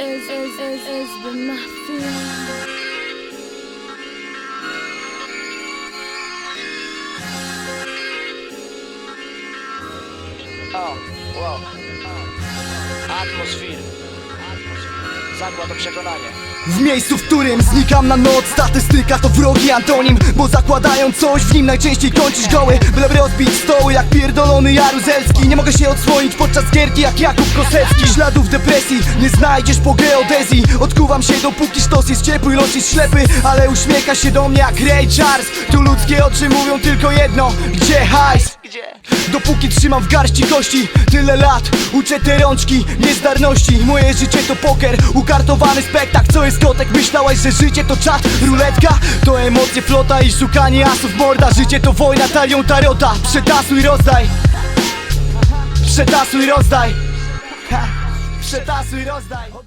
is, is, is, is the mafia. Oh, o, wow. Uh, Atmosfir. Zakład o przekonanie. W miejscu, w którym znikam na noc Statystyka to wrogi antonim Bo zakładają coś, w nim najczęściej kończysz goły Byle rozbić stoły jak pierdolony Jaruzelski Nie mogę się odsłonić podczas gierki jak Jakub Kosecki Śladów depresji nie znajdziesz po geodezji Odkuwam się dopóki sztos jest ciepły, los jest ślepy Ale uśmiecha się do mnie jak Ray Charles Tu ludzkie oczy mówią tylko jedno Gdzie hajs? Gdzie? Dopóki trzymam w garści kości Tyle lat, uczę te rączki Niezdarności, moje życie to poker Ukartowany spektakl, co jest kotek? Myślałaś, że życie to czat, ruletka? To emocje, flota i szukanie asów. Morda Życie to wojna, talią tarota. Przetasuj, rozdaj. Przetasuj, rozdaj. Przetasuj, rozdaj